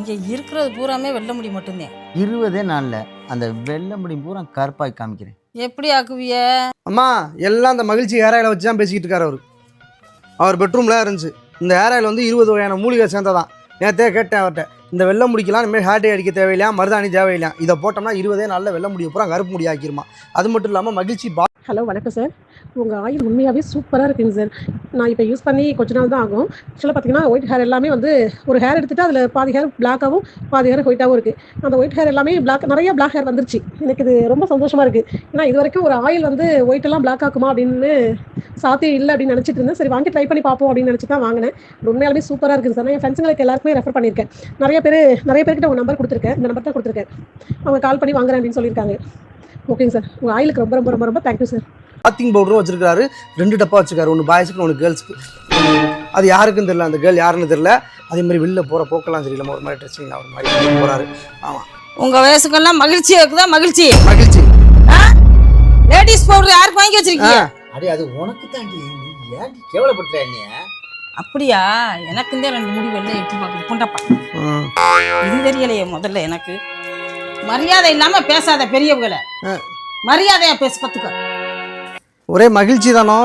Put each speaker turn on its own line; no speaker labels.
இங்கே இருக்கிறது பூராமே வெள்ள முடி மட்டும்தான்.
இருபதே நாளில் அந்த வெள்ளை முடி பூரா கருப்பாய் காமிக்கிறேன்.
எப்படி ஆக்குவிய?
அம்மா எல்லாம் அந்த மகிழ்ச்சி ஹேர் ஆயில வச்சு தான் பேசிக்கிட்டு இருக்காரு அவர். அவர் பெட்ரூமில் இருந்துச்சு. இந்த ஹேர் ஆயில் வந்து இருபது வகையான மூலிகை சேர்ந்ததான். நேற்றே கேட்டேன் அவர்கிட்ட. இந்த வெள்ளை முடிக்கலாம் இனிமேல் ஹேர் டே அடிக்க தேவையில்லையா? மருதாணி தேவையில்லையா? இதை போட்டோம்னா இருபதே நாளில் வெள்ளை முடிய பூரா கருப்பு முடி ஆக்கிருமா. அது மட்டும் இல்லாமல் மகிழ்ச்சி பா
ஹலோ வணக்கம் சார் உங்கள் ஆயில் உண்மையாகவே சூப்பராக இருக்குங்க சார் நான் இப்போ யூஸ் பண்ணி கொஞ்ச நாள் தான் ஆகும். ஆக்சுவலாக பார்த்தீங்கன்னா ஒயிட் ஹேர் எல்லாமே வந்து ஒரு ஹேர் எடுத்துகிட்டு அதில் பாதி ஹேர் பிளாக்காகவும் பாதி ஹேர் ஒயிட்டாகவும் இருக்குது அந்த ஒயிட் ஹேர் எல்லாமே பிளாக் நிறைய பிளாக் ஹேர் வந்துருச்சு. எனக்கு இது ரொம்ப சந்தோஷமாக இருக்குது ஏன்னா இது வரைக்கும் ஒரு ஆயில் வந்து ஒயிட் எல்லாம் பிளாக் ஆக்குமா அப்படின்னு சாத்தியம் இல்லை அப்படின்னு நினச்சிட்டு இருந்தேன். சரி வாங்கி ட்ரை பண்ணி பார்ப்போம் அப்படின்னு நினச்சி தான் வாங்கினேன். உண்மையாலுமே சூப்பராக இருக்குது சார். நான் என் ஃப்ரெண்ட்ஸுங்களுக்கு எல்லாருக்குமே ரெஃபர் பண்ணியிருக்கேன். நிறைய பேர் நிறைய பேர்கிட்ட உங்கள் நம்பர் கொடுத்துருக்கேன். இந்த நம்பர் தான் கொடுத்துருக்கேன். அவங்க கால் பண்ணி வாங்குறேன் அப்படின்னு சொல்லியிருக்காங்க. ஓகேங்க சார். உங்கள் ஆயிலுக்கு ரொம்ப ரொம்ப ரொம்ப ரொம்ப தேங்க்யூ சார்
பாத்திங் பவுடரும் வச்சிருக்காரு. ரெண்டு டப்பா வச்சிருக்காரு. ஒன்று பாய்ஸுக்கு ஒன்று கேர்ள்ஸுக்கு அது யாருக்கும் தெரியல. அந்த கேர்ள் யாருன்னு தெரியல. அதே மாதிரி வெளில போகிற போக்கெல்லாம் சரியில்லை. ஒரு மாதிரி ட்ரெஸ்ஸிங் ஒரு மாதிரி போகிறாரு ஆமாம்
உங்கள் வயசுக்கெல்லாம் மகிழ்ச்சி இருக்குதா? மகிழ்ச்சி.
மகிழ்ச்சி.
லேடிஸ் பவுடர் யாருக்கு வாங்கி வச்சிருக்கீங்க?
அடே அது உனக்கு தாண்டி நீ ஏன்டி கேவலப்படுத்துற நீ
அப்படியா? எனக்கு இந்த ரெண்டு முடி வெள்ளை எட்டி பார்க்குது புண்டப்பா.
ம்.
இது தெரியலையே முதல்ல எனக்கு. மரியாதை இல்லாம பேசாத பெரியவங்களை. மரியாதையா பேச கத்துக்க.
ஒரே மகிழ்ச்சி தானோ?